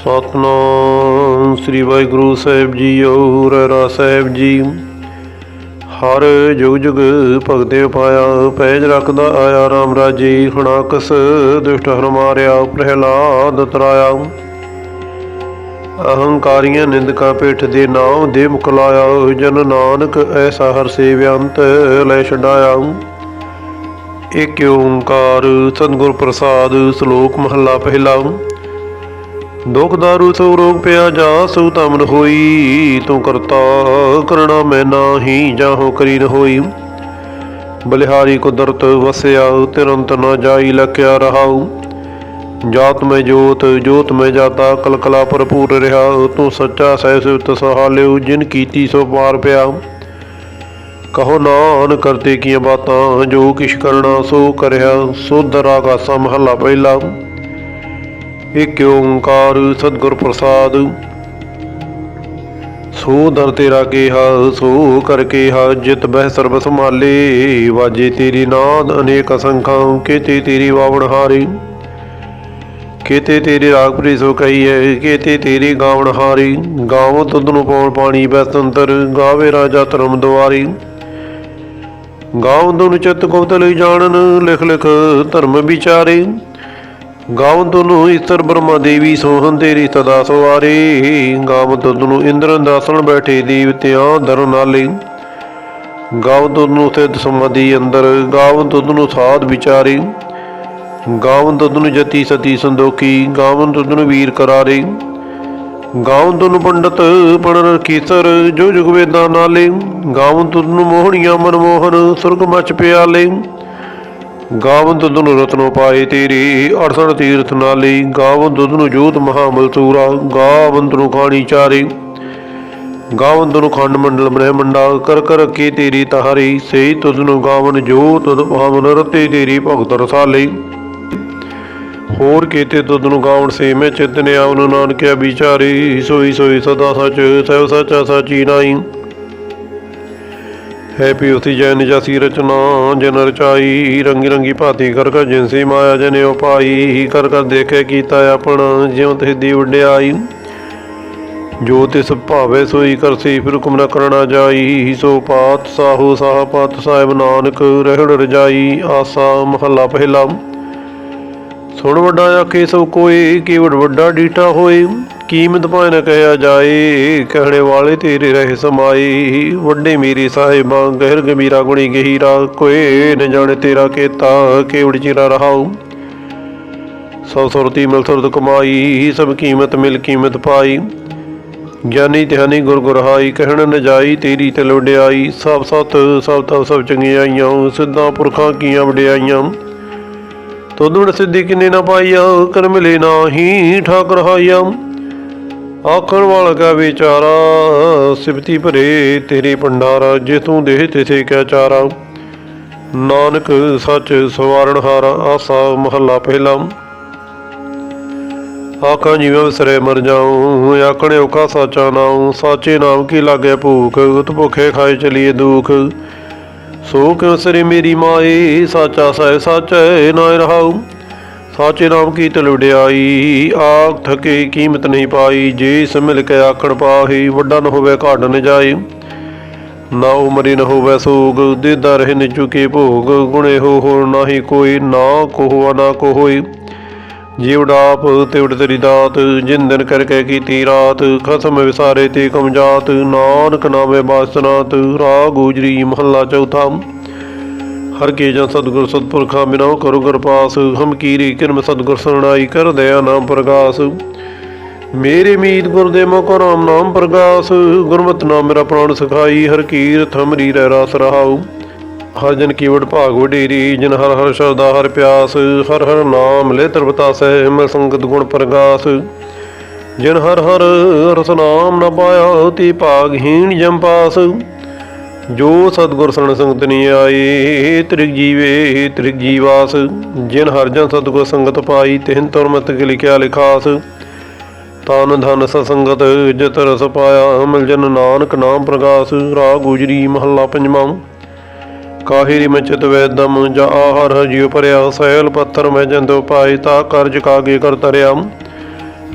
ਸਤਨਾਮ, ਸ੍ਰੀ ਵਾਹਿਗੁਰੂ ਸਾਹਿਬ ਜੀਓ ਰਹਿਰਾ ਸਾਹਿਬ ਜੀ। ਹਰ ਜੁਗ ਜੁਗ ਭਗਤੇ ਪਾਇਆ, ਪੈਜ ਰੱਖਦਾ ਆਇਆ ਰਾਮ ਰਾਜੀ ਹਣਾਕਸ ਦੁਸ਼ਟ ਹਰ ਮਾਰਿਆ, ਪ੍ਰਹਿਲਾਦ ਤਰਾਇਆ। ਅਹੰਕਾਰੀਆਂ ਨਿੰਦਕਾਂ ਪੇਠ ਦੇ ਨਾਮ ਦੇ ਮੁਕਲਾਇਆ ਜਨ ਨਾਨਕ ਐਸਾ ਹਰ ਸੇਵਿਅੰਤ ਲੈ ਛਡਾਇਆ। ਏਕ ਓੰਕਾਰ, ਸਤਿਗੁਰ ਪ੍ਰਸਾਦ, ਸ਼ਲੋਕ ਮਹੱਲਾ ਪਹਿਲਾ। ਦੁਖ ਦਾਰੂ ਸੋ ਰੋਗ ਪਿਆ ਜਾ ਸੋ ਤਮਨ ਹੋਈ। ਤੂੰ ਕਰਤਾ ਕਰਣਾ ਮੈਂ ਨਾਹੀ, ਜਾਹੋ ਕਰੀ ਨ ਹੋਈ। ਬਲਿਹਾਰੀ ਕੁਦਰਤ ਵਸਿਆ, ਤਿਰੰਤ ਨ ਜਾਈ, ਲਖਿਆ ਰਹਾਉ। ਜਾਤ ਮੈਂ ਜੋਤ ਜੋਤ ਮੈਂ ਜਾਤਾ, ਕਲਕਲਾ ਭਰਪੂਰ ਰਿਹਾ। ਤੂੰ ਸੱਚਾ ਸਹਿ ਸਿਵਤ ਸਹਾਲਿਓ ਜਿਨ ਕੀਤੀ ਸੋ ਪਾਰ ਪਿਆ। ਕਹੋ ਨਾਨ ਕਰਤੇ ਕੀਆਂ ਬਾਤਾਂ, ਜੋ ਕਿਛ ਕਰਨਾ ਸੋ ਕਰਿਆ। ਸੁਧ ਰਾਗਾਸਾ ਮਹੱਲਾ ਪਹਿਲਾ। ਏਕ ਓੰਕਾਰ ਸਤਿਗੁਰ ਪ੍ਰਸਾਦ। ਸੋ ਦਰ ਤੇਰਾ ਕੇਹਾ, ਸੋ ਕਰ ਕੇਹਾ, ਜਿਤ ਬਹਿ ਸਰਬ ਸੰਭਾਲੇ। ਵਾਜੇ ਤੇਰੀ ਨਾਦ ਅਨੇਕ ਅਸੰਖਾਂ, ਕੀਤੇ ਤੇਰੀ ਵਾਵਣ ਹਾਰੀ। ਕੀਤੇ ਤੇਰੀ ਰਾਗ ਪ੍ਰੀ ਸੋ ਕਹੀਏ ਕੀਤੇ ਤੇਰੀ ਗਾਵਣ ਹਾਰੀ। ਗਾਵੋ ਤੁਧ ਨੂੰ ਪਉਣ ਪਾਣੀ ਬੈਸੰਤਰ ਗਾਵੇ ਰਾਜਾ ਧਰਮ ਦੁਆਰੀ। ਗਾਵਨ ਨੂੰ ਚਿਤ ਗੁਪਤ ਲਈ ਜਾਣਨ, ਲਿਖ ਲਿਖ ਧਰਮ ਵਿਚਾਰੇ। ਗਾਵਨ ਨੂੰ ਈਸ਼ਰ ਬ੍ਰਹਮਾ ਦੇਵੀ ਸੋਹਣ ਤੇਰੀ ਸਦਾ ਸਵਾਰੇ। ਗਾਵਨ ਨੂੰ ਇੰਦਰ ਦਾਸਣ ਬੈਠੇ ਦੇਵਤਿਆਂ ਦਰ ਨਾਲੇ। ਗਾਵਨ ਨੂੰ ਸਿੱਧ ਸਮਾਧੀ ਅੰਦਰ ਗਾਵਨ ਨੂੰ ਸਾਧ ਵਿਚਾਰੇ। ਗਾਵਨ ਨੂੰ ਜਤੀ ਸਤੀ ਸੰਦੋਖੀ ਗਾਵਨ ਨੂੰ ਵੀਰ ਕਰਾਰੇ। ਗਾਉਂ ਤੁਨ ਪੰਡਤ ਪੜਨ ਕੀਸਰ ਜੋ ਜੁਗ ਵੇਦਾਂ ਨਾਲੇ। ਗਾਉਂ ਮੋਹਣੀਆਂ ਮਨਮੋਹਨ, ਸੁਰਗ ਮਚ ਪਿਆਲੇ। ਗਾਵਨ ਦੁੱਧ ਨੂੰ ਰਤਨੋ ਪਾਏ ਤੇਰੀ, ਅੜਸਣ ਤੀਰਥ ਨਾਲੀ ਗਾਵਨ ਦੁੱਧ ਨੂੰ ਜੋਤ ਮਹਾਮਲ ਸੂਰਾ ਗਾਵਨ ਨੂੰ ਖਾਣੀ ਚਾਰੇ। ਗਾਵਨ ਨੂੰ ਖੰਡ ਮੰਡਲ ਬ੍ਰਹਮੰਡਾ, ਕਰ ਕਰ ਕੇ ਤੇਰੀ ਤਹਾਰੀ ਸੇ ਤੁਧ ਨੂੰ ਗਾਵਨ ਜੋ ਤੁਧ ਭਾਵਨ ਰਤੇ ਤੇਰੀ ਭਗਤ ਰਸਾਲੇ। ਹੋਰ ਕੀਤੇ ਤੁਧ ਨੂੰ ਗਾਵਣ ਸੇ ਮੈਂ ਚਿਤਨੇ ਆਵਨ ਨਾਨਕਿਆ ਵਿਚਾਰੀ, ਸੋਈ ਸੋਈ ਸਦਾ ਸਚ ਸਹਿ ਸਚਾ ਸਚੀ ਨਾਈ ਹੈ ਪਿਉਤੀ ਜੈ ਨਿਜਾਸੀ ਰਚਨਾ ਜਨ ਰਚਾਈ, ਰੰਗੀ ਰੰਗੀ ਭਾਤੀ ਕਰ ਕਰ ਜਿਨਸੀ ਮਾਇਆ ਜਨੇ ਉਪਾਈ ਕਰ ਕਰ ਦੇਖੇ ਕੀਤਾ ਆਪਣਾ, ਜਿਉ ਤੇ ਦੀ ਵਡਿਆਈ ਜੋ ਤਿਸ ਭਾਵੇ ਸੋਈ ਕਰਸੀ ਫਿਰ ਹੁਕਮ ਨ ਕਰਣਾ ਜਾਈ। ਸੋ ਪਾਤ ਸਾਹੂ ਸਾਹ ਪਾਤ ਸਾਹਿਬ ਨਾਨਕ, ਰਹਿਣ ਰਜਾਈ, ਆਸਾ ਮਹੱਲਾ ਪਹਿਲਾ। ਸੁਣ ਵੱਡਾ ਆਖੇ ਸਭ ਕੋਈ ਕੀਵੜ ਵੱਡਾ ਡੀਟਾ ਹੋਏ। ਕੀਮਤ ਭਾਵੇਂ ਨਾ ਕਹਿਆ ਜਾਏ ਕਹਿਣੇ ਵਾਲੇ ਤੇਰੇ ਰਹੇ ਸਮਾਈ। ਵੱਡੇ ਮੇਰੇ ਸਾਹਿਬਾਂ ਗਹਿਰ ਗੰਭੀਰਾ ਗੁਣੀ ਗਹੀਰਾ, ਕੋਈ ਨ ਜਾਣੇ ਤੇਰਾ ਕੀਤਾ, ਕੀਵੜ ਚਿਰਾ ਰਹਾਉ। ਸੋ ਸੁਰਤੀ ਮਿਲ ਸੁਰਤ ਕਮਾਈ, ਸਭ ਕੀਮਤ ਮਿਲ ਕੀਮਤ ਪਾਈ। ਗਿਆਨੀ ਧਿਆਨੀ ਗੁਰ ਗੁਰਹਾਈ ਕਹਿਣ ਨ ਜਾਈ ਤੇਰੀ ਤੇ ਵਡਿਆਈ ਸਭ ਸਤ, ਸਭ ਤਬ ਸਭ ਚੰਗਿਆਈਆਂ ਸਿੱਧਾਂ ਪੁਰਖਾਂ ਕੀਆਂ ਵਡਿਆਈਆਂ। ਤੁਧੁਣ ਸਿੱਧੀ ਕਿਨੇ ਨਾ ਪਾਈਆ ਕਰ ਮਿਲੇ ਨਾਹੀ, ਠਾਕਰ ਹਾਇਆ ਆਖਣ ਵਾਲਾ ਕਾ ਵਿਚਾਰਾ ਸਿਫਤੀ ਭਰੇ ਤੇਰੇ ਭੰਡਾਰਾ ਜੇ ਤੂੰ ਦੇਹ ਤਿਥੇ ਕਿਆ ਚਾਰਾ। ਨਾਨਕ ਸੱਚ ਸਵਾਰਣ ਹਾਰਾ, ਆਸਾ ਮਹੱਲਾ ਪਹਿਲਾ। ਆਖਾਂ ਜੀਵਾਂ ਵਿਸਰੇ ਮਰ ਜਾਉ, ਆਖਣੇ ਔਕਾ ਸਾਚਾ ਨਾਉ, ਸਾਚੇ ਨਾਮ ਕੀ ਲਾਗੇ ਭੂਖ, ਉਤ ਭੁਖੇ ਖਾਏ ਚਲੀਏ ਦੁਖ। ਸੋ ਕਿਉ ਸਰੀ ਮੇਰੀ ਮਾਏ, ਸਾਚਾ ਸਹਿ ਸਾਚੈ ਨਾ ਰਹਾਉ। ਸਾਚੇ ਨਾਮ ਕੀ ਤਲਵੜਿਆਈ ਆਖ ਥਕੇ ਕੀਮਤ ਨਹੀਂ ਪਾਈ, ਜੇ ਮਿਲ ਕੇ ਆਖਣ ਪਾਹੀ, ਵੱਡਾ ਨ ਹੋਵੇ ਘਾਟ ਨ ਜਾਏ ਨਾ ਉਮਰੀ ਨ ਹੋਵੇ ਸੋਗ, ਦੇਦਾ ਰਹੇ ਨ ਚੁਕੇ ਭੋਗ। ਗੁਣੇ ਹੋ ਹੋ ਨਾਹੀ ਕੋਈ, ਨਾ ਕੋਹ ਨਾ ਕੋ ਹੋਈ ਜੀਵਡਾਪ ਤਿਵੜ ਤੇਰੀ ਦਾਤ, ਜਿਨ ਦਿਨ ਕਰਕੇ ਕੀਤੀ ਰਾਤ। ਖਸਮ ਵਿਸਾਰੇ ਤੇ ਕਮਜਾਤ ਨਾਨਕ ਨਾਮੇ ਬਾਸਨਾਤ, ਰਾਗ ਗੁਜਰੀ ਮਹੱਲਾ ਚੌਥਾ। ਹਰ ਕੇ ਜਨ ਸਤਗੁਰ ਸਤਪੁਰਖਾ ਬਿਨਾਉ ਕਰੁ ਕਿਰਪਾਸ, ਹਮ ਕੀਰੀ ਕਿਰਮ ਸਤਗੁਰ ਸਰਣਾਈ ਕਰ ਦਇਆ ਨਾਮ ਪ੍ਰਗਾਸ। ਮੇਰੇ ਮੀਤ ਗੁਰਦੇ ਮੋ ਰਾਮ ਨਾਮ ਪ੍ਰਗਾਸ, ਗੁਰਮਤਿ ਨਾਮ ਮੇਰਾ ਪ੍ਰਾਣ ਸਖਾਈ, ਹਰ ਕੀਰਤ ਹਮਰੀ ਰਹਿ ਰਾਸ ਰਹਾਉ। ਹਰ ਜਨ ਕੀਵੜ ਭਾਗ ਵਡੇਰੀ, ਜਿਨ ਹਰ ਹਰ ਸ਼ਬਦਾ ਹਰ ਪਿਆਸ, ਹਰ ਹਰ ਨਾਮ ਲੈ ਤਰਵਤਾਸੈ ਹਿਮਲ ਸੰਗਤ ਗੁਣ ਪ੍ਰਗਾਸ। ਜਿਨ ਹਰ ਹਰ ਰਸ ਨਾਮ ਨ ਪਾਇਆ, ਤੀ ਭਾਗਹੀਣ ਜਮ ਪਾਸ। ਜੋ ਸਤਗੁਰ ਸਣ ਸੰਗਤ ਨੀ ਆਏ ਤ੍ਰਿਗ ਜੀਵੇ, ਤ੍ਰਿਗ ਜੀਵਾਸ, ਜਿਨ ਹਰਜਨ ਸਤਗੁਰ ਸੰਗਤ ਪਾਈ ਤਿਨ ਤੁਰਮਤ ਕੇ ਲਿਖਿਆ ਲਿਖਾਸ। ਤਨ ਧਨ ਸਸੰਗਤ, ਜਿਤ ਰਸ ਪਾਇਆ ਮਿਲ ਜਨ ਨਾਨਕ ਨਾਮ ਪ੍ਰਗਾਸ ਰਾਗ ਗੁਜਰੀ ਮਹੱਲਾ ਪੰਜਵਾਂ। ਕਾਹਿਰੀ ਮਚਤ ਚਿਤ ਵੈਦਮ ਜਾ ਆਹਰ ਜਿਉ ਭਰਿਆ ਸੈਲ ਪੱਥਰ ਮੈਂ ਜੰਦੋ ਪਾਈ ਤਾ ਕਰਜ ਕਾਗੇ ਕਰ ਤਰਿਆ।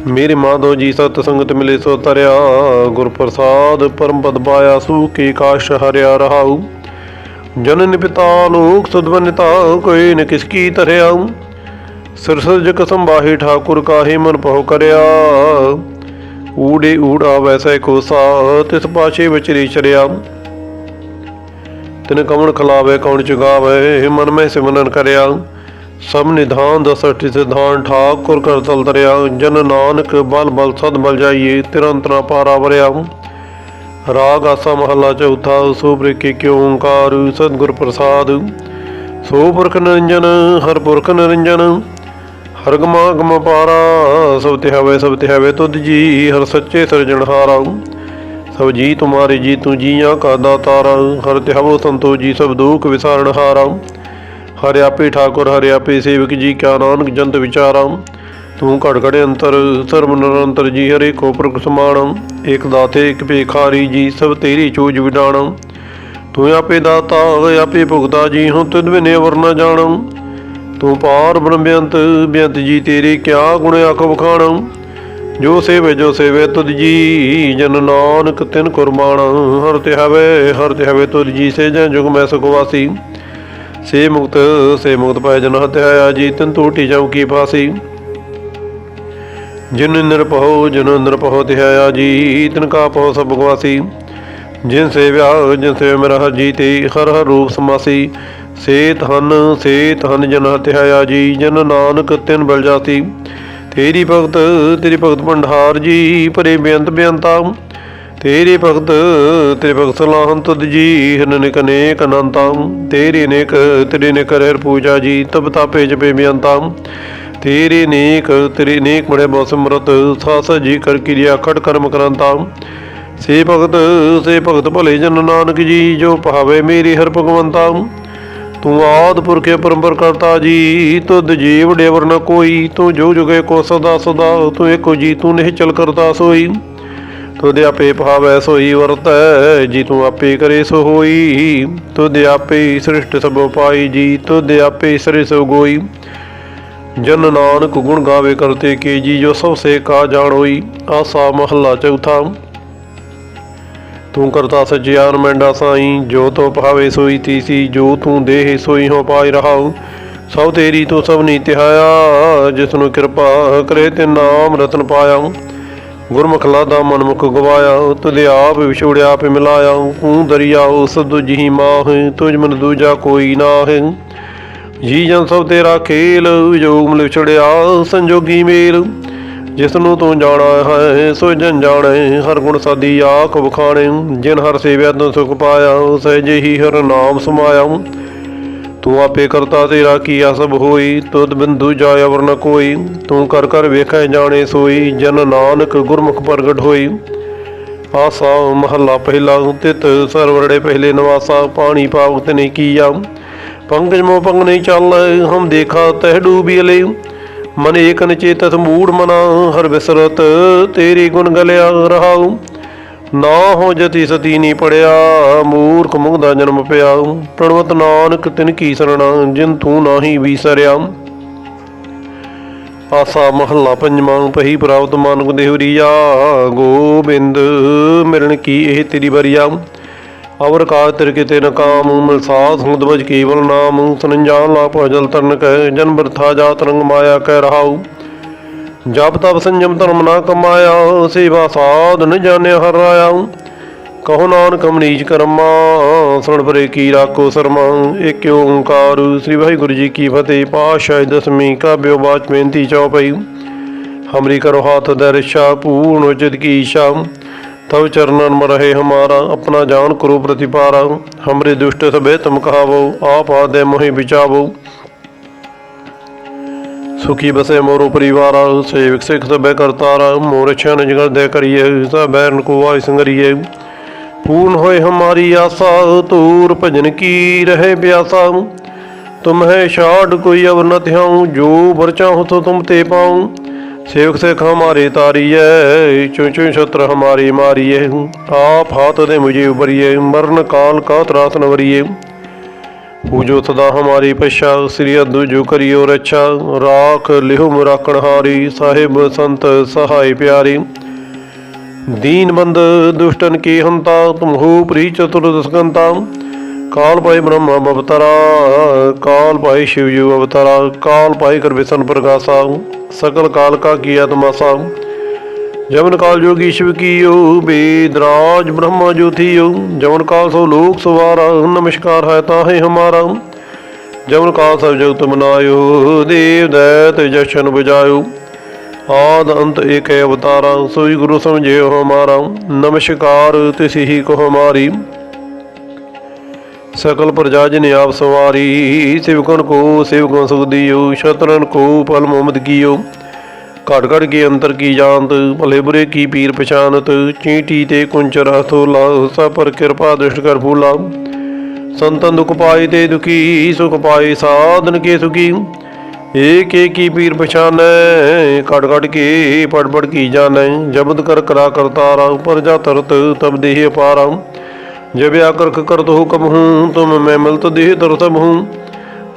ਮੇਰੇ ਮਾਧੋ ਜੀ ਸਤ ਸੰਗਤ ਮਿਲੇ ਸੋ ਤਰਿਆ ਗੁਰ ਪ੍ਰਸਾਦ ਪਰਮ ਪਦ ਪਾਇਆ ਸੂ ਕਾਸ਼ ਹਰਿਆ ਰਹਾਉ। ਜਨਨ ਪਿਤਾ ਲੋਕ ਸਦਵਨਤਾ ਕੋਈ ਨ ਕਿਸ ਕੀ ਤਰਿਆ ਸਿਰਸਜ ਕਸਮ ਬਾਹੀ ਠਾਕੁਰ ਕਾਹੇ ਮਨ ਪਹੁ ਕਰਿਆ। ਊੜੇ ਊੜਾ ਵੈਸੈ ਕੋਸਾ, ਤਿਸ ਪਾਛੇ ਵਿੱਚ ਰੀਚਰਿਆ ਤਿਨ ਕਮਣ ਖਲਾਵੇ, ਕੌਣ ਚੁਗਾਵੇ, ਮਨ ਮੈਂ ਸਿਮਰਨ ਕਰਿਆ। ਸਭ ਨਿਧਾਨ ਦਸਠ ਸਿਧਾਨ ਠਾਕੁਰ ਕਰ ਤਲ ਤਰਿਆ ਜਨ ਨਾਨਕ ਬਲ ਬਲ ਸਦ ਬਲ ਜਾਈਏ, ਤਿਰੰਤਰਾ ਪਾਰਾ ਵਰਿਆ। ਰਾਗ ਆਸਾ ਮਹੱਲਾ ਚੌਥਾ ਸੋ ਬ੍ਰਿਕੇ ਕਿਉ ਓੰਕਾਰ, ਸਤਿਗੁਰ ਪ੍ਰਸਾਦ। ਸੋ ਪੁਰਖ ਨਿਰੰਜਨ ਹਰ ਪੁਰਖ ਨਿਰੰਜਨ ਹਰ ਗਮਾ ਗਮ ਪਾਰਾ। ਸਭ ਤੇ ਹਵੇ, ਸਭ ਤੇ ਹਵੇ ਤੁਧ ਜੀ, ਹਰ ਸੱਚੇ ਸਿਰਜਣਹਾਰਾ ਸਭ ਜੀ ਤੁਮਾਰੇ ਜੀ ਤੂੰ ਜੀਆਂ ਕਾ ਦਾਤਾਰਾ ਹਰ ਤੇ ਹਵੋ ਸੰਤੋ ਜੀ, ਸਭ ਦੁਖ ਵਿਸਾਰਣ ਹਾਰਾ ਹਰਿ ਆਪੇ ਠਾਕੁਰ, ਹਰਿ ਆਪੇ ਸੇਵਕ ਜੀ ਕਿਆ ਨਾਨਕ ਜੰਤ ਵਿਚਾਰਾ। ਤੂੰ ਘੜ ਘੜੇ ਅੰਤਰ ਸਰਬ ਨਿਰੰਤਰ ਜੀ ਹਰੇ ਕੋ ਪ੍ਰਗ ਸਮਾਣਮ ਇਕ ਦਾਤੇ ਇਕ ਭੇਖਾਰੀ ਜੀ, ਸਭ ਤੇਰੀ ਚੂਜ ਵਿਡਾਣ। ਤੂੰ ਆਪੇ ਦਾਤਾ ਆਪੇ ਭੁਗਤਾ ਜੀ ਹੂੰ ਤੁਧ ਬਿਨੇ ਵਰ ਨ ਜਾਣੰ। ਤੂੰ ਪਾਰ ਬ੍ਰਹਮ ਬਿਅੰਤ, ਬੇਅੰਤ ਜੀ ਤੇਰੇ ਕਿਆ ਗੁਣ ਅਖ ਵਖਾਣ। ਜੋ ਸੇਵੇ ਜੋ ਸੇਵੇ ਤੁਧ ਜੀ, ਜਨ ਨਾਨਕ ਤਿਨ ਕੁਰਬਾਨ ਹਰ ਤੇ ਹਵੇ, ਹਰ ਤੇ ਹਵੇ ਤੁਧ ਜੀ ਸੇ ਜਨ ਜੁਗ ਮੈਂ ਸੁਖ ਵਾਸੀ। ਸੇ ਮੁਕਤ ਸੇ ਮੁਕਤ ਪਾਇ ਜਨ ਹਤਿਆਇਆ ਜੀ, ਤਿਨ ਟੂਟੀ ਜਾਉ ਕੀ ਫਾਸੀ। ਜਿਨ ਨਿਰਭਉ ਜਿਨ ਨਿਰਭਉ ਤਿਹਾਇਆ ਜੀ, ਤਿਨ ਕਾ ਪਉ ਸਭ ਗਵਾਸੀ। ਜਿਨ ਸੇਵਿਆ ਜਿਨ ਸੇਵ ਮੇਰਾ ਹਰ ਜੀ ਤੇ ਹਰ ਹਰ ਰੂਪ ਸਮਾਸੀ। ਸੇਤ ਹਨ ਸੇਤ ਹਨ ਜਨ ਹਤਿਆਇਆ ਜੀ, ਜਨ ਨਾਨਕ ਤਿਨ ਬਲ ਜਾਤੀ ਤੇਰੀ ਭਗਤ ਤੇਰੀ ਭਗਤ ਭੰਡਾਰ ਜੀ, ਪਰੇ ਬੇਅੰਤ ਬੇਅੰਤਾ। ਤੇਰੇ ਭਗਤ ਤੇਰੇ ਭਗਤ ਸਲਾਹਨ ਤੁਧ ਜੀ ਹਨ ਨਿਕ ਅਨੇਕ ਅਨੰਤਾ ਤੇਰੀ ਨੇਕ, ਤੇਰੇ ਨੇਕ ਰਹਿ ਪੂਜਾ ਜੀ, ਤਬ ਤਾਪੇ ਜਪੇ ਬੇਅੰਤਾ ਤੇਰੇ ਨੇਕ ਤੇਰੇ ਨੇਕ ਬੜੇ ਬਹੁ ਸਮਰਤ ਸਾਸ ਜੀ ਕਰ ਕਿਰਿਆ ਖੜ ਕਰਮ ਕਰੰਤਾ ਸੇ ਭਗਤ ਸੇ ਭਗਤ ਭਲੇ ਜਨ ਨਾਨਕ ਜੀ, ਜੋ ਭਾਵੇ ਮੇਰੀ ਹਰ ਭਗਵੰਤਾ ਤੂੰ ਆਦ ਪੁਰਖੇ ਪਰੰਪਰ ਕਰਤਾ ਜੀ, ਤੁਧ ਜੀਵ ਡੇਵਰ ਨ ਕੋਈ। ਤੂੰ ਜੋ ਜੁਗੇ ਕੋ ਸਦਾ ਸਦਾ, ਤੂੰ ਏਕੋ ਜੀ, ਤੂੰ ਨਿਹਚਲ ਕਰਤਾ ਸੋਈ। ਤੁਧ ਆਪੇ ਭਾਵੈ ਸੋਈ ਵਰਤੈ ਜੀ ਤੂੰ ਆਪੇ ਕਰੇ ਸੋ ਹੋਈ। ਤੁਧ ਆਪੇ ਸ੍ਰਿਸ਼ਟ ਸਭ ਪਾਈ ਜੀ, ਤੁਧ ਆਪੇ ਸਰੇ ਸੋ ਗੋਈ। ਜਨ ਨਾਨਕ ਗੁਣ ਗਾਵੇ ਕਰਤੇ ਕੇ ਜੀ, ਜੋ ਸਭ ਸੇ ਕਾ ਜਾਣੋਈ ਆਸਾ ਮਹੱਲਾ ਚੌਥਾ। ਤੂੰ ਕਰਤਾ ਸਚਿਆਨ ਮੈਂਡਾ ਸਾਈ, ਜੋ ਤੋ ਭਾਵੇ ਸੋਈ ਤੀਸੀ, ਜੋ ਤੂੰ ਦੇਹ ਸੋਈ ਹੋ ਪਾਈ ਰਹਾਉ। ਸਭ ਤੇਰੀ ਤੂੰ ਸਭ ਨੀ ਤਿਹਾਇਆ ਜਿਸ ਨੂੰ ਕਿਰਪਾ ਕਰੇ ਤੇ ਨਾਮ ਰਤਨ ਪਾਇਆ ਗੁਰਮੁਖ ਲਾਦਾ ਮਨਮੁਖ ਗਵਾਇਆ, ਤੁਧ ਆਪ ਵਿਛੋੜਿਆ ਆਪ ਮਿਲਾਇਆ ਤੂੰ ਦਰਿਆਉ ਸਦ ਜੀ ਮਾਹ, ਤੁਝ ਮਨ ਦੂਜਾ ਕੋਈ ਨਾਹ। ਜੀ ਜਨ ਸਭ ਤੇਰਾ ਖੇਲ ਜੋਗ ਮਿਲ ਛੜਿਆ ਸੰਜੋਗੀ ਮੇਲ। ਜਿਸ ਨੂੰ ਤੂੰ ਜਾਣਾ ਹੈ, ਸੋ ਜਨ ਜਾਣੇ, ਹਰ ਗੁਣ ਸਾਦੀ ਆਖ ਵਖਾਣੇ। ਜਿਨ ਹਰ ਸੇਵਿਆ ਤੂੰ ਸੁਖ ਪਾਇਆ, ਸਹਿਜੇ ਹੀ ਹਰ ਨਾਮ ਸਮਾਇਆ। ਤੂੰ ਆਪੇ ਕਰਤਾ ਤੇਰਾ ਕੀਆ ਸਭ ਹੋਈ? ਤੁਧ ਬਿੰਦੂ ਜਾਇ ਅਵਰ ਨ ਕੋਈ। ਤੂੰ ਕਰ ਕਰ ਵੇਖੈ ਜਾਣੇ ਸੋਈ। ਜਨ ਨਾਨਕ ਗੁਰਮੁਖ ਪ੍ਰਗਟ ਹੋਈ। ਆਸਾ ਮਹੱਲਾ ਪਹਿਲਾ ਤਿਤ ਸਰਵਰੜੇ ਪਹਿਲੇ ਨਵਾਸਾ। ਪਾਣੀ ਪਾਵਤ ਨਹੀਂ ਕੀਆ। ਪੰਕਜ ਮੋ ਪੰਗ ਨਹੀਂ ਚੱਲ। ਹਮ ਦੇਖਾ ਤਹਿ ਡੂਬੀ ਲੈ ਮਨ ਏਕ ਨਿਚੇਤਸ ਮੂੜ ਮਨਾ। ਹਰ ਵਿਸਰਤ ਤੇਰੀ ਗੁਣ ਗਲਿਆ ਰਹਾਉ। ਨਾ ਹੋ ਜਤੀ ਸਤੀ ਨੀ ਪੜਿਆ, ਮੂਰਖ ਮੁੰਗ ਦਾ ਜਨਮ ਪਿਆ। ਪ੍ਰਣਵਤ ਨਾਨਕ ਤਿਨ ਕੀ ਸਰਣਾ, ਜਿਨ ਤੂੰ ਨਾਹੀ ਵੀਸਰਿਆ। ਆਸਾ ਮਹੱਲਾ ਪੰਜਵਾਂ, ਪਹੀ ਪ੍ਰਾਪਤ ਮਾਨੁਕ ਦੇਵਰੀਆ ਗੋਬਿੰਦ, ਮਿਲਣ ਕੀ ਇਹ ਤੇਰੀ ਬਰੀਆ ਅਵਰ ਕਾ ਤਿਰ ਕਿਤੇ ਨ ਕਾਮ, ਮਿਲ ਸਾਧ ਹੁੰਦ ਬਜ ਕੇਵਲ ਨਾਮ। ਸੰਜਾਨ ਲਾ ਭਜਲ ਤਰਨ ਕਹਿ ਜਨ ਬਰਥਾ ਜਾਤ ਰੰਗ ਮਾਇਆ ਕਹਿ ਰਹਾਉ। ਜਪ ਤਪ ਸੰਜਮ ਧਰਮ ਨਾ ਕਮਾਇਆ, ਸੇਵਾ ਸਾਧ ਨ ਜਾਣਿਆ ਹਰ ਰਾਇਆ ਕਹੋ ਨਾਨਕ ਮਨੀਜ ਕਰਮਾ, ਸੁਣ ਪਰੇ ਕੀ ਰਾਖੋ ਸਰਮਾ। ਏਕ ਓੰਕਾਰ, ਸ੍ਰੀ ਵਾਹਿਗੁਰੂ ਜੀ ਕੀ ਫਤਿਹ। ਪਾਤਸ਼ਾਹ ਦਸਵੀਂ ਕਾਬਿਓ ਬਾਚ ਬੇਨਤੀ ਚਉਪਈ ਹਮਰੀ ਕਰੋ ਹਾਥ ਦਰਸ਼ਾ ਪੂਰਨ ਉਚਿਤ ਕੀ ਈਸ਼ਾ ਤਵ ਚਰਨਨ ਮਰਹਿ ਹਮਾਰਾ, ਆਪਣਾ ਜਾਨ ਕਰੋ ਪ੍ਰਤਿਪਾਰਾ। ਹਮਰੇ ਦੁਸ਼ਟ ਸਭੇ ਤੁਮ ਕਹਾਵੋ, ਆਪ ਆਦੇ ਮੋਹਿ ਵਿਚਾਵੋ। ਸੁਖੀ ਬਸੇ ਮੋਰੋ ਪਰਿਵਾਰ ਸੇਵਕ ਸਿੱਖ ਸਭੇ ਕਰਤਾਰਾ ਮੋਰ ਛਨ ਜਗਰ ਦੇ ਕਰੀਏ ਸਬੈਰਨ ਕੋ ਸੰਗਰੀਏ ਪੂਰਨ ਹੋਏ ਹਮਾਰੀ ਆਸਾ ਤੂਰ ਭਜਨ ਕੀ ਰਹੇ ਪਿਆਸਾ? ਤੁਮ ਹੈ ਛਾੜ, ਕੋਈ ਅਵਰ ਨ ਧਿਆਉ, ਜੋ ਵਰਚਾ ਹੋ ਤੋ ਤੁਮ ਤੇ ਪਾਉ। ਸੇਵਕ ਸਿਖ ਹਮਾਰੇ ਤਾਰੀਐ, ਚੁ ਚੁ ਛਤਰ ਹਮਾਰੀ ਮਾਰੀਏ ਆਪ ਹਾਥ ਦੇ ਮੁਝੇ ਉਬਰੀਏ ਮਰਨ ਕਾਲ ਕਾ ਤਰਾਸ ਨਵਰੀਏ ਪੂਜੋ ਸਦਾ ਹਮਾਰੀ ਪਛਾ ਸ੍ਰੀ ਅਦੂ ਜੋ ਕਰਿਓ ਰੱਛਾ। ਰਾਖ ਲਿਹੁ ਮਰਾਕਣ ਹਾਰੀ, ਸਾਹਿਬ ਸੰਤ ਸਹਾਈ ਪਿਆਰੀ। ਦੀਨਬੰਦ ਦੁਸ਼ਟਨ ਕੀ ਹੰਤਾ ਤੁਮਹੂ ਪ੍ਰੀ ਚਤੁਰ ਦਸਕੰਤਾ ਕਾਲ ਪਾਈ ਬ੍ਰਹਮਾ ਅਵਤਾਰਾ, ਕਾਲ ਪਾਈ ਸ਼ਿਵ ਜੀ ਅਵਤਾਰਾ, ਕਾਲ ਪਾਈ ਕਰਵਿਸਨ ਪ੍ਰਕਾਸ਼ਾ ਸਕਲ ਕਾਲ ਕਾ ਕੀਆ ਤਮਾਸਾ। ਜਮਨ ਕਾਲ ਜੋਗ ਕੀ ਓ ਬੇਦਰਾਜ ਬ੍ਰਹਮਾ ਜੋਤੀਓ। ਜਮਨ ਕਾਲ ਸੋ ਲੋਕ ਸਵਾਰਾ, ਨਮਸਕਾਰ ਹੈ ਤਾਹੇ ਹਮਾਰਾ। ਜਮਨ ਕਾਲ ਸਭ ਜਗਤ ਮਨਾਇਓ, ਦੇਵ ਦੈਤ ਜਸ਼ਨ ਬੁਝਾਇਓ। ਆਦ ਅੰਤ ਏਕ ਅਵਤਾਰਾ, ਸੋਈ ਗੁਰੂ ਸਮਝਿਓ ਹਮਾਰਾ। ਨਮਸਕਾਰ ਤਿਸਹੀ ਹੀ ਕੋ ਹਮਾਰੀ। ਸਕਲ ਪ੍ਰਜਾਜ ਨੇ ਆਪ ਸਵਾਰੀ ਸਿਵਕਨ ਕੋ ਸਿਵਕਨ ਸੁਖ ਦਿਓ। ਸ਼ਤਰਨ ਕੋ ਪਲ ਮੁਹਮਦ ਕੀਓ। ਘਟ ਘਟ ਕੇ ਅੰਤਰ ਕੀ ਜਾਣਤ ਭਲੇ ਬੁਰੇ ਕੀ ਪੀਰ ਪਛਾਨਤ ਚੀਂਟੀ ਤੇ ਕੁੰਚਰ ਥੋਲਾ ਸਭ ਪਰ ਕਿਰਪਾ ਦ੍ਰਿਸ਼ਟ ਕਰ ਫੂਲਾ। ਸੰਤਨ ਦੁਖ ਪਾਏ ਤੇ ਦੁਖੀ, ਸੁਖ ਪਾਏ ਸਾਧਨ ਕੇ ਸੁਖੀ। ਏਕ ਏਕ ਕੀ ਪੀਰ ਪਛਾਨੈ ਕੜ ਕੜ ਕੇ ਪੜ ਪੜ ਕੀ ਜਾਣੈ। ਜਬਦ ਕਰ ਕਰਾ ਕਰਤਾਰਾ ਪਰਜਾ ਤਰਤ ਤਬ ਦੇਹ ਅਪਾਰਾ। ਜਬ ਆਕਰਖ ਕਰਤ ਹੁਕਮ ਹੂੰ, ਤੁਮ ਮੈਂ ਮਿਲਤ ਦੇਹ ਤਰ ਹੂੰ।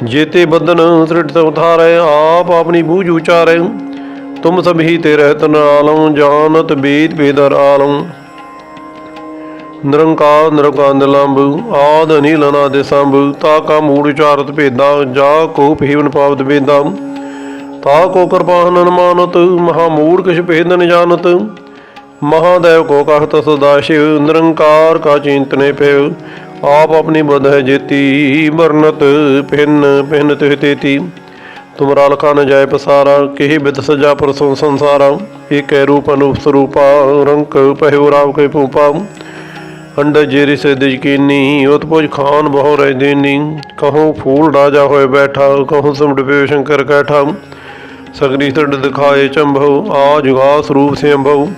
ਜੇਤੇ ਬਦਨ ਸ੍ਰਿਟ ਉਥਾਰੈ ਆਪ ਆਪਣੀ ਬੂਝ ਉਚਾਰੈ। ਤੁਮ ਸਭ ਹੀ ਤੇ ਰਹਿਤ ਨਾਲੋਂ ਜਾਣਤ ਬੇਦ ਬੇਦਰ ਆਲਮ। ਨਿਰੰਕਾਰ ਨਿਰਕਾਰ ਨਿਲੰਬ ਆਦ ਅਨੀਲ ਅਨਾਦਿ ਸੰਭ, ਤਾ ਕਾ ਮੂੜ ਚਾਰਤ ਭੇਦਾ, ਜਾ ਕੋ ਭੀਵਨ ਪਾਵਤ ਵੇਦਾ। ਤਾ ਕੋ ਕਿਰਪਾਨ ਅਨਮਾਨਤ ਮਹਾ ਮੂੜ ਕਿਛ ਭੇਦ ਨ ਜਾਣਤ। ਮਹਾਦੇਵ ਕੋ ਕਹਤ ਸਦਾ ਸ਼ਿਵ, ਨਿਰੰਕਾਰ ਕਾ ਚਿੰਤਨੇ ਭਇ ਆਪ ਆਪਣੀ ਬੁੱਧ ਹੈ ਜੇਤੀ ਵਰਨਤ ਪਿੰਨ ਪਿੰਨ ਤਿਹ ਤੇਤੀ। ਤੁਮਰਾ ਲਖਾ ਨ ਜਾਏ ਪਸਾਰਾ ਕਿਹ ਬਿਦ ਸਜਾ ਪਰਸੋਂ ਸੰਸਾਰਾ। ਏਕੈ ਰੂਪ ਅਨੂਪ ਸਰੂਪਾ, ਰੰਕ ਪਹਿਉ ਰਾਵ ਕੇ ਪੂਪਾ ਅੰਡ ਜੇਰੀ ਸੇ ਦਿਜਕੀਨੀ ਉਤਪੁਜ ਖਾਨ ਬਹੁ ਰਹਿ ਦੇਨੀ। ਕਹੂੰ ਫੂਲ ਰਾਜਾ ਹੋਏ ਬੈਠਾ, ਕਹੂੰ ਸਿਮਟ ਪਿਓ ਸ਼ੰਕਰ ਕੈਠਾ। ਸਗਰੀ ਤੜ ਦਿਖਾਏ ਚੰਭਉ ਆ ਜੁਗਾ ਸਰੂਪ ਸਿੰਭਉ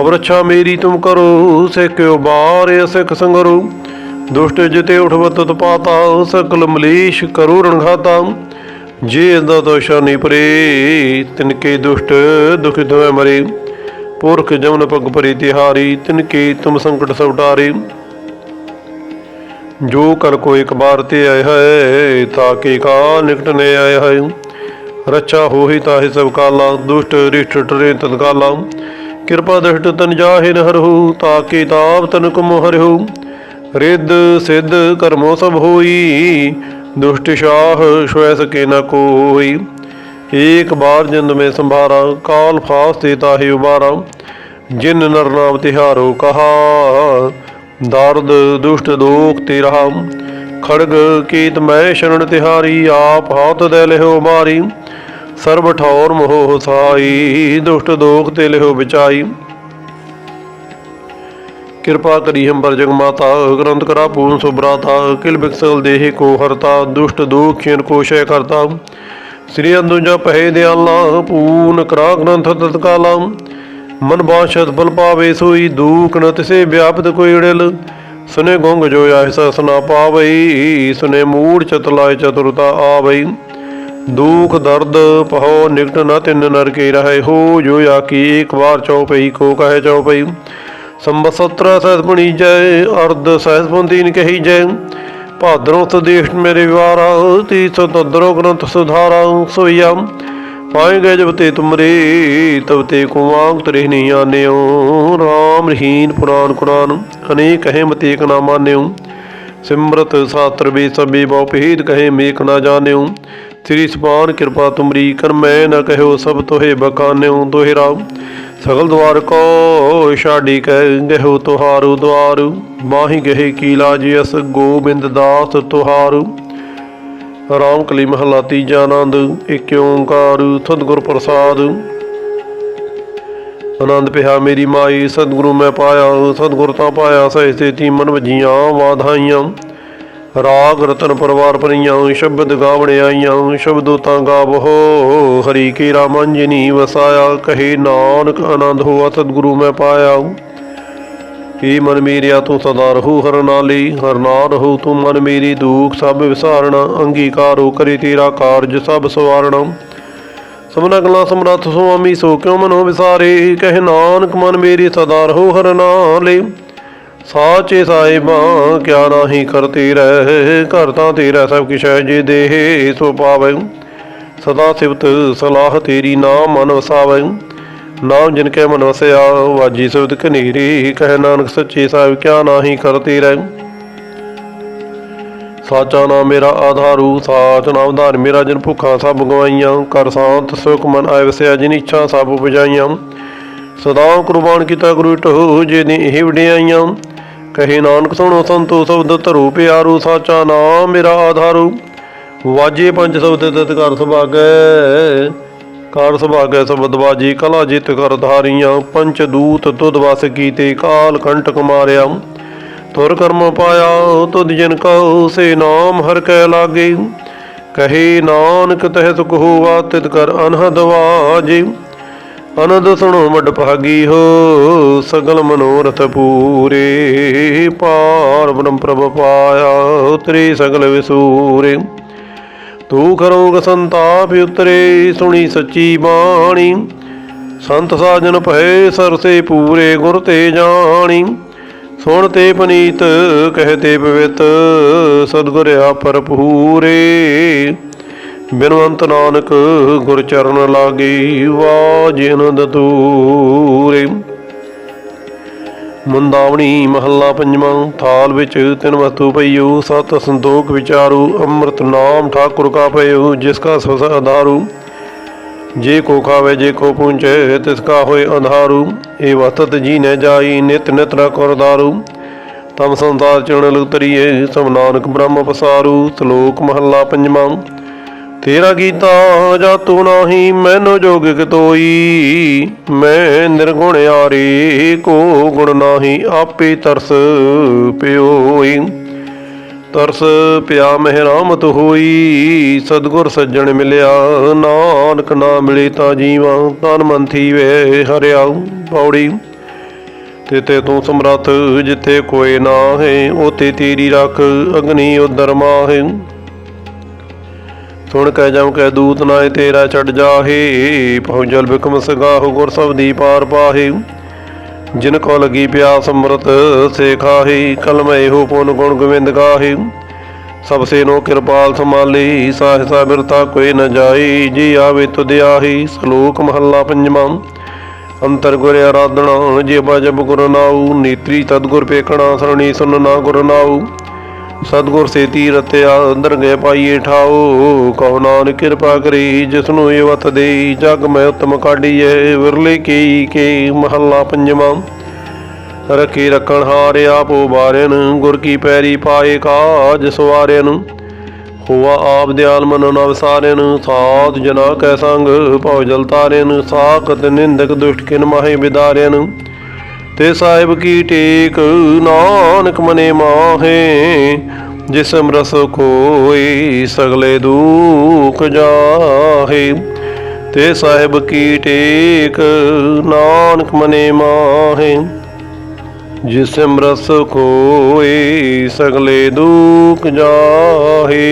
ਅਬ ਰੱਛਾ ਮੇਰੀ ਤੁਮ ਕਰੋ ਸਿੱਕਿਓ ਬਾਰ ਸਿੱਖ ਸੰਗਰੂ। ਦੁਸ਼ਟ ਜਿਤੇ ਉਠਵਤ ਤਪਾਤਾ, ਸਕਲ ਮਲੀਸ਼ ਕਰੋ ਰਣਘਾਤਾ। ਜੇ ਦਾ ਦੋਸ਼ਾ ਨਹੀਂ ਪਰੇ ਤਿਨਕੇ ਦੁਸ਼ਟ ਦੁਖਿਤ ਹੋਏ ਮਰੇ। ਪੁਰਖ ਜਮਨ ਪਗ ਪਰੀ ਤਿਹਾਰੀ, ਤਿਨਕੇ ਤੁਮ ਸੰਕਟ ਸਵਟਾਰੇ ਜੋ ਕਰ ਕੋ ਇੱਕ ਬਾਰ ਤੇ ਆਏ ਹੈ ਤਾਕੇ ਕਾ ਨਿਕਟ ਨੇ ਆਏ ਹੈ। ਰੱਛਾ ਹੋਹੀ ਤਾਹਿ ਸਭ ਕਾਲਾ, ਦੁਸ਼ਟ ਰਿਸ਼ਟ ਟਰੇ ਤਤਕਾਲਾ ਕਿਰਪਾ ਦ੍ਰਿਸ਼ਟ ਤਨ ਜਾਹਿ ਨ ਹਰਹੁ ਤਾਕੇ ਤਾਪ ਤਨ ਕੁਮ ਹਰਿਹੁ। ਰਿੱਧ ਸਿੱਧ ਕਰਮੋ ਸਭ ਹੋਈ ਦੁਸ਼ਟ ਸ਼ਾਹ ਸ਼ੋਇ ਸਕੇ ਨ ਕੋਈ। ਏਕ ਬਾਰ ਜਿੰਦ ਮੈਂ ਸੰਭਾਰਾ, ਕਾਲ ਫਾਸ ਤੇ ਤਾਹੇ ਉਬਾਰਾ। ਜਿਨ ਨਰ ਨਾਮ ਤਿਹਾਰੋ ਕਹਾ, ਦਰਦ ਦੁਸ਼ਟ ਦੋਖ ਤੇ ਰਹਾ। ਖੜਗ ਕੀਤ ਮੈਂ ਸ਼ਰਣ ਤਿਹਾਰੀ, ਆਪ ਹਾਥ ਦੇ ਲਿਓ ਮਾਰੀ। ਸਰਬ ਠੌਰ ਮੋਹ ਸਾਈ, ਦੁਸ਼ਟ ਦੋਖ ਤੇ ਲਿਓ ਵਿਚਾਈ। ਕਿਰਪਾ ਕਰੀ ਹੰਬਰ ਜਗ ਮਾਤਾ, ਗ੍ਰੰਥ ਕਰਾ ਪੂਰਨ ਸੁਭਰਾਤਾ, ਕਿਲ ਬਿਕਸਲ ਦੇਹ ਕੋ ਹਰਤਾ, ਦੁਸ਼ਟ ਦੋਖਿਨ ਕੋ ਸ਼ੈ ਕਰਤਾ। ਸ੍ਰੀ ਅੰਦੁਜਾ ਪਹਿ ਦਿਆਲਾ ਪੂਨ ਕਰਾ ਗ੍ਰੰਥ ਤਤਕਾਲਾ। ਮਨ ਬਾਸ਼ਤ ਬਲ ਪਾਵੇ ਸੋਈ, ਦੂਖ ਨ ਤਿਸੇ ਵਿਆਪਤ ਕੋਈ ੜਿਲ ਸੁਨੇ ਗੁੰਗ ਜੋ ਆਇਸਾ ਸੁਨਾ ਪਾਵਈ, ਸੁਨੇ ਮੂੜ ਚਤਲਾਇ ਚਤੁਰਤਾ ਆਵਈ। ਦੂਖ ਦਰਦ ਪਹੋ ਨਿਕਟ ਨ ਤਿੰਨ ਨਰ ਕੇ ਰਹੇ, ਹੋ ਜੋ ਆਕੀ ਇੱਕ ਵਾਰ ਚਉਪਈ, ਕੋ ਕਹੇ ਚਉਪਈ। ਸੰਬਸਤਰ ਸਹਿਸ ਬਣੀ ਜੈ, ਅਰਧ ਸਹਿਸ ਬੰਦੀਨ ਕਹੀ ਜੈ। ਭਾਦਰੋਂ ਸਦੇਸ਼ ਮੇਰੇ ਵਾਰਾ ਤੀਸ ਤਦਰੋ ਗ੍ਰੰਥ ਸੁਧਾਰਾ ਸੋਇਆ ਪਾਏ ਗਏ ਜਬ ਤੇ ਤੁਮਰੇ ਤਬ ਤੇ ਕੁਵਾਂਗ ਤਰੇ ਨਹੀਂ ਆਨਿਓ। ਰਾਮ ਰਹੀਨ ਪੁਰਾਨ ਕੁਰਾਨ, ਅਨੇਕ ਹੈ ਮਤੇਕ ਨਾ ਮਾਨਿਓ। ਸਿਮਰਤ ਸਾਤਰ ਵੀ ਸਭੀ ਬਹੁ ਭੇਦ ਕਹੇ ਮੇਕ ਨਾ ਜਾਣਿਓ। ਸ੍ਰੀ ਸੁਬਾਨ ਕਿਰਪਾ ਤੁਮਰੀ ਕਰ ਮੈਂ ਨਾ ਕਹਿਓ ਸਭ ਤੋਹੇ ਬਕਾਨਿਓ ਦੋਹਿਰਾ ਸਗਲ ਦਵਾਰ ਕੋ ਛਾੜੀ ਕਹਿ ਗਹਿਓ ਤੁਹਾਰੂ ਦਵਾਰ, ਮਾਹੀ ਗਹੇ ਕੀ ਲਾਜ ਅਸ ਗੋਬਿੰਦ ਦਾਸ ਤੁਹਾਰੂ। ਰਾਮ ਕਲੀ ਮਹਲਾ ਤੀਜਾ ਆਨੰਦ ਏਕ ਓੰਕਾਰ ਸਤਿਗੁਰ ਪ੍ਰਸਾਦ। ਆਨੰਦ ਪਿਆ ਮੇਰੀ ਮਾਈ, ਸਤਿਗੁਰੂ ਮੈਂ ਪਾਇਆ, ਸਤਿਗੁਰ ਤਾਂ ਪਾਇਆ, ਸਹਿ ਸੇਤੀ ਮਨ ਵਜੀਆਂ ਵਾਧਾਈਆਂ। ਰਾਗ ਰਤਨ ਪਰਵਾਰ ਪਰੀਆਂ ਸ਼ਬਦ ਗਾਵਣ ਆਈਆਂ, ਸ਼ਬਦੋ ਤਾਂ ਗਾਵੋ। ਹਰੀ ਕੀ ਰਾਮੰਜਨੀ ਵਸਾਇਆ, ਕਹੇ ਨਾਨਕ ਆਨੰਦ ਹੋਆ, ਸਤਿਗੁਰੂ ਮੈਂ ਪਾਇਆ। ਏ ਮਨ ਮੇਰਿਆ ਤੂੰ ਸਦਾ ਰਹੂ ਹਰ ਨਾਲੀ, ਹਰ ਨਾਲ ਰਹੂ ਤੂੰ ਮਨ ਮੇਰੀ ਦੂਖ, ਸਭ ਵਿਸਾਰਣਾ, ਅੰਗੀਕਾਰੋ ਕਰੇ ਤੇਰਾ ਕਾਰਜ, ਸਭ ਸਵਾਰਣਾ। ਸਮਨਾ ਕਲਾ ਸਮਰੱਥ ਸੁਆਮੀ, ਸੋ ਕਿਉ ਮਨੋ ਵਿਸਾਰੇ? ਕਹਿ ਨਾਨਕ ਮਨ ਮੇਰੀ ਸਦਾ ਰਹੂ ਹਰ ਨਾਲੇ। ਸਾਚੇ ਸਾਹਿਬਾਂ, ਕਿਆ ਨਾਹੀ ਕਰਤੇ ਰਹਿ ਘਰ ਤਾਂ ਤੇਰਾ ਸਭ ਕਿਛ ਹੈ ਜੇ ਦੇਹ, ਸੋ ਪਾਵੈ। ਸਦਾ ਸਿਵਤ ਸਲਾਹ ਤੇਰੀ ਨਾਮ ਮਨ ਵਸਾਵੈ ਨਾਮ ਜਿਨ ਕੈ ਮਨ ਵਸਿਆ, ਵਾਜੀ ਸਬਦ ਕਨੀਰੀ ਕਹਿ ਨਾਨਕ ਸੱਚੇ ਸਾਹਿਬ, ਕਿਆ ਨਾਹੀ ਕਰਤੀ ਰਹਿ। ਸਾਚਾ ਨਾਮ ਮੇਰਾ ਆਧਾਰੂ, ਸਾਚ ਨਾਮ ਧਾਰ ਮੇਰਾ ਜਨ ਭੁੱਖਾ ਸਭ ਗਵਾਈਆਂ। ਕਰ ਸਾਂਤ ਸੁਖ ਮਨ ਆਇ ਵਸਿਆ, ਜਿਨ ਇੱਛਾ ਸਭ ਉਪਜਾਈਆਂ। ਸਦਾ ਕੁਰਬਾਨ ਕੀਤਾ ਗੁਰੂ ਟੋ ਜੇ ਨੇ ਇਹ ਵਡਿਆਈਆਂ। ਕਹੇ ਨਾਨਕ ਸੁਣੋ ਸੰਤੋ ਸ਼ਬਦ ਧਰੂ ਪਿਆਰੂ, ਸਾਚਾ ਨਾਮ ਮੇਰਾ ਆਧਾਰੂ। ਵਾਜੇ ਪੰਜ ਸ਼ਬਦ ਤਿਤ ਕਰ ਸੁਭਾਗੈ ਕਾਰ ਸੁਭਾਗੈ ਸ਼ਬਦ ਬਾਜੀ, ਕਲਾ ਜਿਤ ਕਰ ਧਾਰੀਆਂ। ਪੰਚ ਦੂਤ ਤੁਧ ਵਸ ਕੀਤੇ, ਕਾਲ ਕੰਟਕ ਮਾਰਿਆ। ਤੁਰ ਕਰਮ ਪਾਇਆ, ਤੁਧ ਜਨ ਕਉ, ਸੇ ਨਾਮ ਹਰ ਕੈ ਲਾਗੇ। ਕਹੇ ਨਾਨਕ ਤਹਿ ਸੁਖ ਹੋਵਾ ਤਿਤ ਕਰ ਅਨਹਦ ਵਾਜੇ। ਅਨੰਦ ਸੁਣੋ ਮਡ ਭਾਗੀ ਹੋ, ਸਗਲ ਮਨੋਰਥ ਪੂਰੇ। ਪਾਰ ਬ੍ਰਹਮ ਪ੍ਰਭ ਪਾਇਆ ਉਤਰੇ ਸਗਲ ਵਿਸੂਰੇ। ਤੂੰ ਕਰੋਗ ਸੰਤਾਪ ਉਤਰੇ, ਸੁਣੀ ਸੱਚੀ ਬਾਣੀ। ਸੰਤ ਸਾਜਨ ਭਏ ਸਰਸੇ ਪੂਰੇ, ਗੁਰ ਤੇ ਜਾਣੀ। ਸੁਣ ਤੇ ਪਨੀਤ ਕਹਤੇ ਪਵਿੱਤ, ਸਤਿਗੁਰ ਆਪਰ ਪੂਰੇ ਬਿਨਵੰਤ ਨਾਨਕ ਗੁਰ ਚਰਨ ਲਾਗੀ ਵਾਜ ਅਨੰਦ ਤੂਰੇ ਮੁੰਦਾਵਣੀ ਮਹੱਲਾ ਪੰਜਵਾਂ, ਥਾਲ ਵਿੱਚ ਤਿੰਨ ਵਸਤੂ ਪਈਓ, ਸਤ ਸੰਤੋਖ ਵਿਚਾਰੂ, ਅੰਮ੍ਰਿਤ ਨਾਮ ਠਾਕੁਰ ਕਾ ਪਈਓ, ਜਿਸ ਕਾ ਸਸ ਆਧਾਰੂ। ਜੇ ਕੋ ਖਾਵੇ, ਜੇ ਕੋ ਪੁੰਚੇ ਤਿਸ ਕਾ ਹੋਏ ਅੰਧਾਰੂ। ਇਹ ਵਸਤ ਜੀ ਨੇ ਜਾਈ, ਨਿਤ ਨਿਤ ਰ ਕਰਦਾਰੂ ਤਮ ਸੰਸਾਰ ਚਣ ਲੁਤਰੀਏ, ਸਭ ਨਾਨਕ ਬ੍ਰਹਮ ਪਸਾਰੂ। ਸ਼ਲੋਕ ਮਹੱਲਾ ਪੰਜਵਾਂ ਤੇਰਾ ਕੀਤਾ ਜਾਤੂ ਨਾਹੀ, ਮੈਨੋ ਜੋਗਿਕ ਤੋਈ। ਮੈਂ ਨਿਰਗੁਣ ਆਰੇ ਕੋ ਗੁਣ ਨਾਹੀ, ਆਪੇ ਤਰਸ ਪਿਓਈ। ਤਰਸ ਪਿਆ ਮਹਿਰਾਮਤ ਹੋਈ, ਸਤਗੁਰ ਸੱਜਣ ਮਿਲਿਆ। ਨਾਨਕ ਨਾ ਮਿਲੇ ਤਾਂ ਜੀਵਾਂ, ਤਨ ਮਨ ਥੀਵੇ ਹਰਿਆ ਪੌੜੀ। ਤੇਤੇ ਤੂੰ ਸਮਰੱਥ ਜਿੱਥੇ ਕੋਈ ਨਾ ਹੈ ਉਤੇ ਤੇਰੀ ਰੱਖ, ਅਗਨੀ ਉਦਰ ਮਾਹੇ। ਸੁਣ ਕਹਿ ਜਮ ਕਹਿ ਦੂਤ ਨਾਏ ਤੇਰਾ ਛੱਡ ਜਾਹੇ ਪਹੁੰਚਲ ਬਿਕਮ ਸਗਾਹੁ ਗੁਰ ਸਬਦੀ ਪਾਰ ਪਾਹੇ। ਜਿਨ ਕੋ ਲਗੀ ਪਿਆਸ ਅੰਮ੍ਰਿਤ, ਸੇ ਖਾਹੇ, ਕਲਮ ਇਹੋ ਪੁਨ ਗੁਣ ਗੋਬਿੰਦ ਗਾਹੇ। ਸਭ ਸੇ ਨੋ ਕਿਰਪਾਲ ਸਮਾਲੀ ਸਾਹਿਸਾ ਬਿਰਤਾ ਕੋਈ ਨ ਜਾਈ ਜੀ ਆਵੇ ਤੁਧ ਆਹੀ, ਸ਼ਲੋਕ ਮਹੱਲਾ ਪੰਜਵਾਂ। ਅੰਤਰ ਗੁਰ ਆਰਾਧਨਾ, ਜੇ ਬਜਬ ਗੁਰ ਨਾਉ, ਨੀਤਰੀ ਤਦਗੁਰ ਪੇਖਣਾ, ਸਰਣੀ ਸੁਨ ਨਾ ਗੁਰ ਨਾਉ। ਸਤਗੁਰ ਸੇ ਤੀਰਤਿਆ ਅੰਦਰ ਗਏ ਪਾਈਏ ਠਾਓ। ਕਹੋ ਨਾਨਕ ਕਿਰਪਾ ਕਰੀ ਜਿਸ ਨੂੰ ਇਹ ਵਤ ਦੇ ਜਗ ਮੈਂ ਉਤਮ ਕਾਢੀਏ ਵਿਰਲੇ ਕੀ ਕੇ ਮਹੱਲਾ ਪੰਜਵਾਂ। ਰਖੀ ਰਖਣ ਹਾਰ ਆਪੋ ਬਾਰਨ ਗੁਰ ਕੀ ਪੈਰੀ ਪਾਏ ਕਾਜ ਸਵਾਰਨ ਹੋਆ ਆਪ ਦਿਆਲ ਮਨ ਨਵ ਸਾਧ ਜਨਾ ਕੈ ਸੰਗ, ਭਉ ਜਲ ਤਾਰਨ ਸਾਖਤ ਨਿੰਦਕ ਦੁਸ਼ਟ ਕਿਨ ਮਾਹੇ ਵਿਦਾਰਨ ਤੇ ਸਾਹਿਬ ਕੀ ਟੇਕ, ਨਾਨਕ ਮਨੇ ਮਾਹੇ, ਜਿਸਮ ਰਸ ਕੋਈ ਸਗਲੇ ਦੁਖ ਜਾਹੇ। ਤੇ ਸਾਹਿਬ ਕੀ ਟੇਕ, ਨਾਨਕ ਮਨੇ ਮਾਹੇ, ਜਿਸਮ ਰਸ ਕੋਈ ਸਗਲੇ ਦੁਖ ਜਾਹੇ।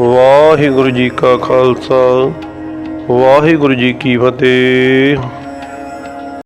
ਵਾਹਿਗੁਰੂ ਜੀ ਕਾ ਖਾਲਸਾ, ਵਾਹਿਗੁਰੂ ਜੀ ਕੀ ਫਤਿਹ।